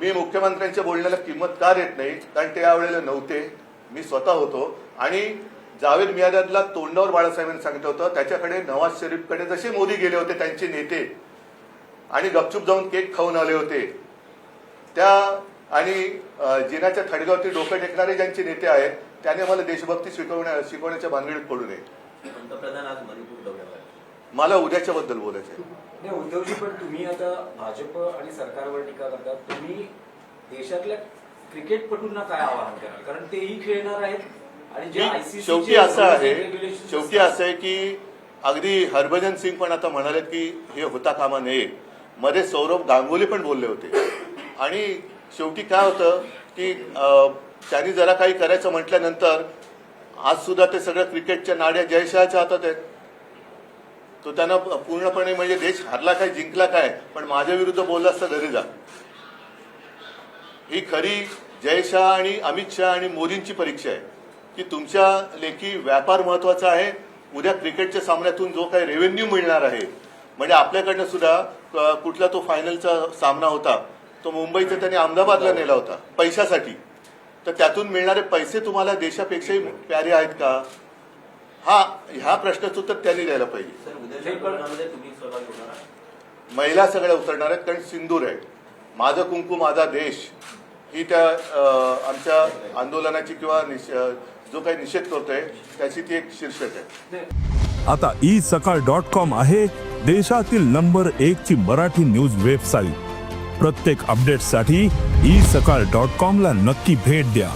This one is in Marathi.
मी मुख्यमंत्र्यांच्या बोलण्याला किंमत का देत नाही? कारण ते यावेळेला नव्हते. मी स्वतः होतो. आणि जावेद मियादादला तोंडावर बाळासाहेबांनी सांगितलं होतं. त्याच्याकडे नवाज शरीफकडे जसे मोदी गेले होते त्यांचे नेते आणि गपचूप जाऊन केक खाऊन आले होते. त्या आणि जिनाच्या थडग्यावरती डोकं टेकणारे ज्यांचे नेते आहेत त्याने मला देशभक्ती शिकवण्या शिकवण्याच्या भानगडीत पडू नये. पंतप्रधान आज मणिपूर दौऱ्यावर. मला उद्याच्या बद्दल बोलायचं आहे नाही उद्धवजी पण तुम्ही आता भाजप आणि सरकारवर टीका करतात. तुम्ही देशातल्या क्रिकेटपटूंना काय आवाहन कराल? कारण तेही खेळणार आहेत आणि जे मी ICC चे शेवटी असं आहे regulations शेवटी असतात, असं आहे की अगदी हरभजन सिंग पण आता म्हणाले की हे होता कामा नये. मध्ये सौरभ गांगुली पण बोलले होते. आणि शेवटी काय होतं की अं, त्यांनी जरा काही करायचं म्हटल्यानंतर आज सुद्धा ते सगळं क्रिकेटच्या नाड्या जयशहाच्या हातात आहेत. तो त्यांना पूर्णपणे म्हणजे देश हरला काय जिंकला काय पण माझ्या विरुद्ध बोलला असता घरी जा. ही खरी जय शहा आणि अमित शहा आणि मोदींची परीक्षा आहे. की तुमच्या लेखी व्यापार महत्त्वाचा आहे. उद्या क्रिकेटच्या सामन्यातून जो काही रेव्हेन्यू मिळणार आहे म्हणजे आपल्याकडनं सुद्धा कुठला तो फायनलचा सामना होता तो मुंबईचा त्यांनी अहमदाबादला नेला होता पैशासाठी. तर त्यातून मिळणारे पैसे तुम्हाला देशापेक्षाही प्यारे आहेत का? हा ह्या प्रश्नाचं उत्तर त्यांनी द्यायला पाहिजे. सर उद्याच्या धोरणामध्ये तुम्ही सहभागी होणार आहात? महिला सगळ्या उतरणार आहेत कारण सिंदूर आहे माझं कुंकू माझा देश ही त्या आमच्या आंदोलनाची किंवा जो काही निषेध करतोय त्याची ती एक शीर्षक आहे. आता ई सकाळ डॉट कॉम आहे देशातील नंबर एक ची मराठी न्यूज वेबसाईट. प्रत्येक अपडेटसाठी ई सकाळ डॉट कॉम ला नक्की भेट द्या.